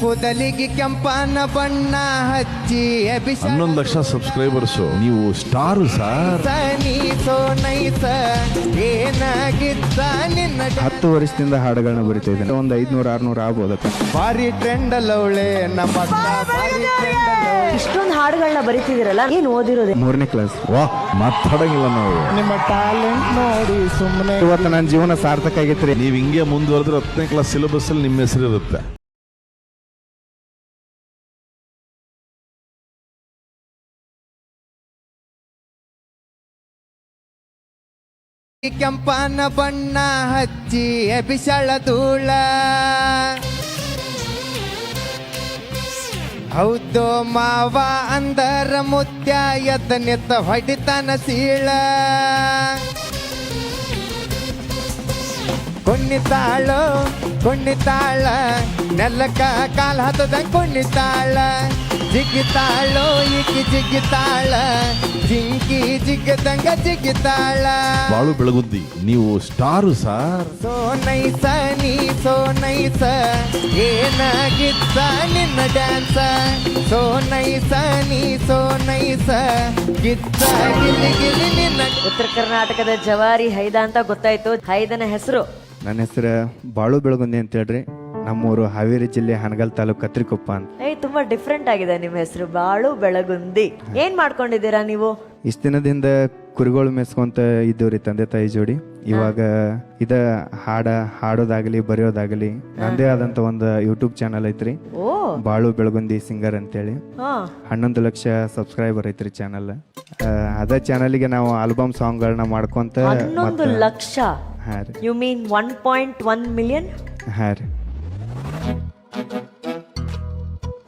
ಕೂದಲಿಗೆ ಕೆಂಪನ ಬಣ್ಣ ಹಚ್ಚಿ ಅಭಿಷೇಕ ಹನ್ನೊಂದು ಲಕ್ಷ ಸಬ್ಸ್ಕ್ರೈಬರ್ಸು ನೀವು ಸ್ಟಾರು ಸರ್. ನೈಸ ಏನಾಗಿದ್ದ ನಿನ್ನ ಹತ್ತು ವರ್ಷದಿಂದ ಹಾಡುಗಳನ್ನ ಬರಿತಾ ಇದ್ದೇನೆ. ಒಂದು ಐದ್ನೂರು ಆರ್ನೂರು ಆಗ್ಬೋದು ಭಾರಿ ಟ್ರೆಂಡ್ ಅಲ್ಲವಳೆ ನಮ್ಮ ಅಕ್ಕ ಭಾರಿ ಟ್ರೆಂಡ್ ಇಷ್ಟೊಂದು ಹಾಡುಗಳನ್ನ ಬರಿತಿದಿರಲ್ಲ ಏನು ಓದಿರೋದೆ? ಮೂರನೇ ಕ್ಲಾಸ್ ವಾ ಮಾತಾಡಂಗಿಲ್ಲ ನಾವು. ನಿಮ್ಮ ಟ್ಯಾಲೆಂಟ್ ನೋಡಿ ಸುಮ್ಮನೆ ಇವತ್ತು ನನ್ನ ಜೀವನ ಸಾರ್ಥಕ ಆಗೈತ್ರಿ. ನೀವು ಹಿಂಗೆ ಮುಂದುವರೆದ್ರೆ ಹತ್ತನೇ ಕ್ಲಾಸ್ ಸಿಲೆಬಸ್ ಅಲ್ಲಿ ನಿಮ್ಮ ಹೆಸರು ಇರುತ್ತೆ ಕೆಂಪನ ಬಣ್ಣ ಹಚ್ಚಿ ಎಬಿಸಳ ಧೂಳ. ಹೌದು ಮಾವ ಅಂದರ ಮುತ್ಯ ಎದ್ದ ನಿತ್ತ ಹೊಡಿತನ ಸೀಳ. ಕುಣ್ಣಿತಾಳು ಕುಣ್ಣಿತಾಳ ನೆಲ್ಲಕ್ಕ ಕಾಲ್ ಹತ್ತದ ಕುಣ್ಣಿತಾಳ ಜಿಗಿತಾಳು ಈಕಿ ಜಿಗಿತಾಳ ಜಿಂಕಿ ಜಿಗ್ಗದಂಗ ಜಿಗಿತಾಳ. ಬಾಳು ಬೆಳಗುದ್ದಿ ನೀವು ಸ್ಟಾರು ಸಾರ್. ಸೋ ನೈಸ ನೀ ಸೋ ನೈಸ ಏನಾಗಿತ್ತ ನಿನ್ನ ಡ್ಯಾನ್ಸ? ಸೋ ನೈಸ ನೀ ಸೋ ನೈಸ ಗಿತ್ತ ಗಿಲಿ ಗಿಲಿ ನಿನ್ನ ಉತ್ತರ ಕರ್ನಾಟಕದ ಜವಾರಿ ಹೈದ ಅಂತ ಗೊತ್ತಾಯ್ತು. ಹೈದನ ಹೆಸರು? ನನ್ನ ಹೆಸರು ಬಾಳು ಬೆಳಗುಂದಿ ಅಂತ ಹೇಳ್ರಿ. ನಮ್ಮೂರು ಹಾವೇರಿ ಜಿಲ್ಲೆ ಹನಗಲ್ ತಾಲೂಕು ಕತ್ರಿಕೊಪ್ಪ ಅಂತ. ಏಯ್ ತುಂಬಾ ಡಿಫ್ರೆಂಟ್ ಆಗಿದೆ ನಿಮ್ಮ ಹೆಸರು. ಬಾಳು ಬೆಳಗುಂದಿ. ಏನ್ ಮಾಡ್ಕೊಂಡಿದ್ದೀರಾ ನೀವು? ಇಷ್ಟ ದಿನದಿಂದ ಕುರಿಗಳು ಮೆಸ್ಕೊಂತ ಇದ್ದವ್ರಿ ತಂದೆ ತಾಯಿ ಜೋಡಿ. ಇವಾಗ ಇದ ಹಾಡ ಹಾಡೋದಾಗಲಿ ಬರೆಯೋದಾಗಲಿ ನಂದೇ ಆದಂತ ಒಂದು ಯೂಟ್ಯೂಬ್ ಚಾನಲ್ ಐತ್ರಿ. ಓ. ಬಾಳು ಬೆಳಗುಂದಿ ಸಿಂಗರ್ ಅಂತೇಳಿ. ಹಾ. ಹನ್ನೊಂದು ಲಕ್ಷ ಸಬ್ಸ್ಕ್ರೈಬರ್ ಐತ್ರಿ ಚಾನಲ್ ಅದ ಚಾನಲ್ಗೆ ನಾವು ಆಲ್ಬಮ್ ಸಾಂಗ್ಗಳನ್ನ ಮಾಡ್ಕೊಂತ ಹನ್ನೊಂದು ಲಕ್ಷ. ಹಾ ರೀ. You mean one point one million ಹಾ ರೀ.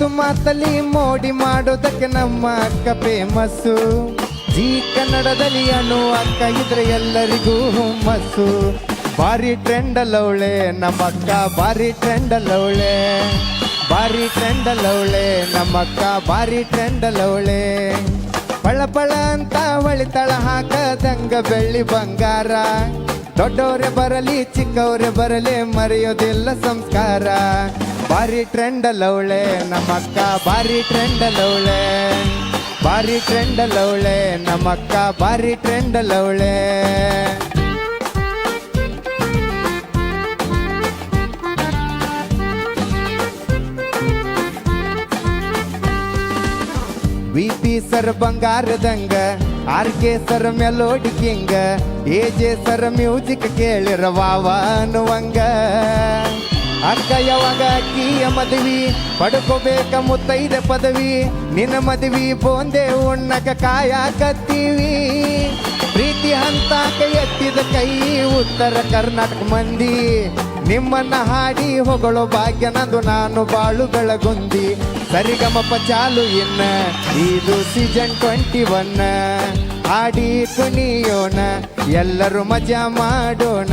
ಮಾತು ಮಾತಲ್ಲಿ ಮೋಡಿ ಮಾಡೋದಕ್ಕೆ ನಮ್ಮ ಅಕ್ಕ ಫೇಮಸ್ಸು ಜೀ ಕನ್ನಡದಲ್ಲಿ ಅನು ಅಕ್ಕ ಇದ್ರೆ ಎಲ್ಲರಿಗೂ ಹುಮ್ಮಸ್ಸು. ಭಾರಿ ಟ್ರೆಂಡ್ ಅಲ್ಲವಳೆ ನಮ್ಮ ಅಕ್ಕ ಭಾರಿ ಟ್ರೆಂಡ್ ಅಲ್ಲವಳೆ ಭಾರಿ ಟ್ರೆಂಡ್ ಅಲ್ಲವಳೆ ನಮ್ಮ ಅಕ್ಕ ಭಾರಿ ಟ್ರೆಂಡ್ ಅಲ್ಲವಳೆ ಪಳ ಪಳ ಅಂತ ಹೊಳಿತಳ ಹಾಕದಂಗ ಬೆಳ್ಳಿ ಬಂಗಾರ. ದೊಡ್ಡವರೇ ಬರಲಿ, ಚಿಕ್ಕವರೇ ಬರಲಿ, ಮರೆಯೋದಿಲ್ಲ ಸಂಸ್ಕಾರ. ಬಾರಿ ಟ್ರೆಂಡ್ ಅಲ್ಲವಳೆ ನಮ್ಮ ಅಕ್ಕ ಭಾರಿ ಟ್ರೆಂಡ್ ಅಲ್ಲವಳೆ ಭಾರಿ ಟ್ರೆಂಡ್ ಅಲ್ಲವಳೆ ನಮ್ಮಕ್ಕ ಭಾರಿ ಟ್ರೆಂಡ್ ಅಲ್ಲವಳೆ V P sir ಬಂಗಾರದಂಗ R K sir melody king A J sir music ಕೇಳಿರ wow ಅನ್ನುವಂಗ. ಅಕ್ಕ ಯಾವಾಗ ಅಕ್ಕಿಯ ಮದುವಿ, ಪಡ್ಕೋಬೇಕ ಮುತ್ತೈದ ಪದವಿ. ನಿನ್ನ ಮದುವಿ ಬೋಂದೆ ಉಣ್ಣಕ ಕಾಯಕತ್ತೀವಿ ಪ್ರೀತಿ ಹಂತಾಕ ಎತ್ತಿದ ಕೈ ಉತ್ತರ ಕರ್ನಾಟಕ ಮಂದಿ. ನಿಮ್ಮನ್ನ ಹಾಡಿ ಹೊಗಳೋ ಭಾಗ್ಯ ನಂದು, ನಾನು ಬಾಳು ಬೆಳಗುಂದಿ ಸರಿಗಮಪ ಚಾಲು ಇನ್ನ, ಇದು ಸೀಸನ್ ಟ್ವೆಂಟಿ ಒನ್ ಹಾಡಿ ಕುಣಿಯೋಣ, ಎಲ್ಲರೂ ಮಜಾ ಮಾಡೋಣ.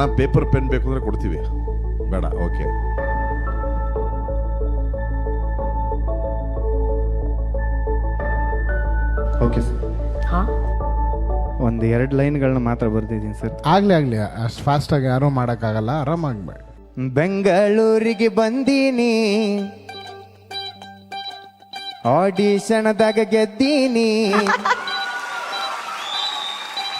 ಅಣ್ಣ ಪೇಪರ್ ಪೆನ್ ಬೇಕು ಅಂದ್ರೆ ಕೊಡ್ತೀವಿ. ಬೇಡ ಓಕೆ ಓಕೆ ಸರ್ ಹಾ? ಒಂದು ಎರಡು ಲೈನ್ಗಳನ್ನ ಮಾತ್ರ ಬರ್ತಿದ್ದೀನಿ ಸರ್ ಆಗ್ಲಿ ಆಗ್ಲಿ ಅಷ್ಟು ಫಾಸ್ಟ್ ಆಗಿ ಯಾರು ಮಾಡಕ್ಕಾಗಲ್ಲ ಆರಾಮಾಗಿ ಮಾಡಿ. ಬೆಂಗಳೂರಿಗೆ ಬಂದೀನಿ. ಆಡಿಷನ್ದಾಗ ಗೆದ್ದೀನಿ.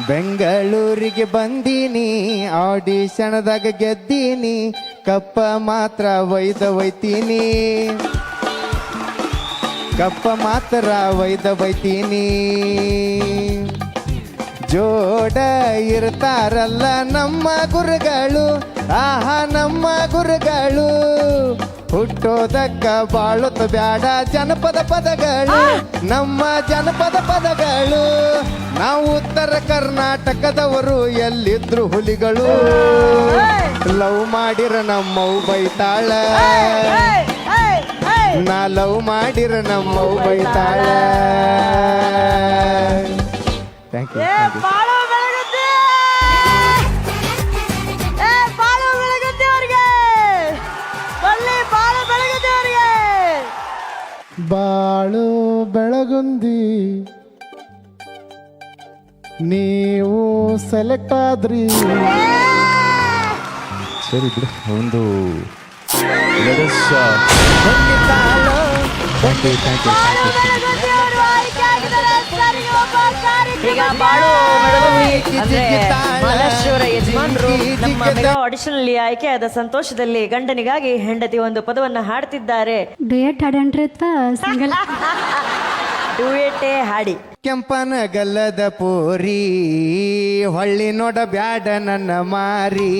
ಬೆಂಗಳೂರಿಗೆ ಬಂದೀನಿ, ಆಡಿಷನ್ದಾಗ ಗೆದ್ದೀನಿ, ಕಪ್ಪ ಮಾತ್ರ ವೈದ ಒಯ್ತೀನಿ. ಕಪ್ಪ ಮಾತ್ರ ಒಯ್ದ ಒಯ್ತೀನಿ. ಜೋಡ ಇರ್ತಾರಲ್ಲ ನಮ್ಮ ಗುರುಗಳು, ಆಹಾ ನಮ್ಮ ಗುರುಗಳು. ಹುಟ್ಟೋದಕ್ಕ ಬಾಳುತ್ತ ಬ್ಯಾಡ ಜನಪದ ಪದಗಳು. ನಮ್ಮ ಜನಪದ ಪದಗಳು. ನಾವು ಉತ್ತರ ಕರ್ನಾಟಕದವರು ಎಲ್ಲಿದ್ರು ಹುಲಿಗಳು. ಲವ್ ಮಾಡಿರ ನಮ್ಮವು ಬೈತಾಳ. ನಾ ಲವ್ ಮಾಡಿರ ನಮ್ಮವು ಬೈತಾಳ. ನೀವು ಸೆಲೆಕ್ಟ್ ಆದ್ರಿ. ಸರಿ ಬಿಡು ಒಂದು Let us, uh, ಈಗ ಬಾಳು ಬೆಳಗುತ್ತಿ ಯಜಮಾನರು ನಮ್ಮ ಮೆಗಾ ಆಡಿಷನ್ ಅಲ್ಲಿ ಆಯ್ಕೆಯಾದ ಸಂತೋಷದಲ್ಲಿ ಗಂಡನಿಗಾಗಿ ಹೆಂಡತಿ ಒಂದು ಪದವನ್ನ ಹಾಡ್ತಿದ್ದಾರೆ. ಡಯಟ್ ಹಾಡನ್ರಿ ಅಥವಾ ಸಿಂಗಲ್ ಡುಯೆಟೇ ಹಾಡಿ. ಕೆಂಪನ ಗಲ್ಲದ ಪೋರಿ, ಹೊಳ್ಳಿ ನೋಡ ಬ್ಯಾಡ ನನ್ನ ಮಾರಿ.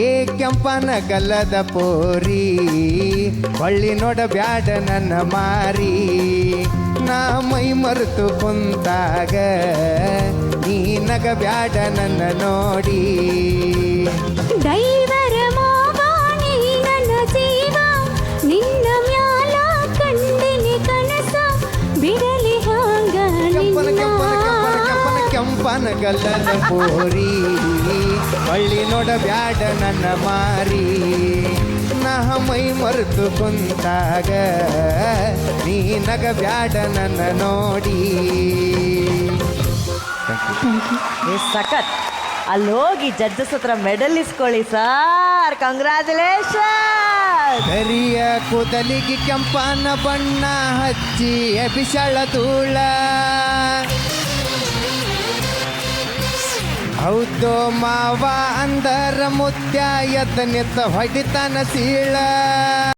ಏ ಕೆಂಪನ ಗಲ್ಲದ ಪೋರಿ, ಹೊಳ್ಳಿ ನೋಡ ಬ್ಯಾಡ ನನ್ನ ಮಾರಿ. ನಾ ಮೈ ಮರೆತು ಕುಂತಾಗ, ನೀ ನಗ ಬ್ಯಾಡ ನನ್ನ ನೋಡಿ. ಗಲ್ಲದ ಪೋರಿ ಹಳ್ಳಿ ನೋಡ ಬ್ಯಾಡ ನನ್ನ ಮಾರಿ. ನಾ ಮೈ ಮರೆತು ಕುಂತಾಗ ನೀ ನಗ ಬ್ಯಾಡ ನನ್ನ ನೋಡಿ. ಸಖತ್. ಅಲ್ಲಿ ಹೋಗಿ ಜಡ್ಜಸ್ ಹತ್ರ ಮೆಡಲ್ ಇಸ್ಕೊಳ್ಳಿ ಸರ್. ಕಂಗ್ರ್ಯಾಚುಲೇಷನ್ ಕರಿಯ ಕೂದಲಿಗೆ ಕೆಂಪನ ಬಣ್ಣ ಹಚ್ಚಿ ಬಿಸಳ ಧೂಳ. ಹೌದು ಮಾವ ಅಂದರ ಮುತ್ಯ ನಿತ್ತ ಸೀಳ.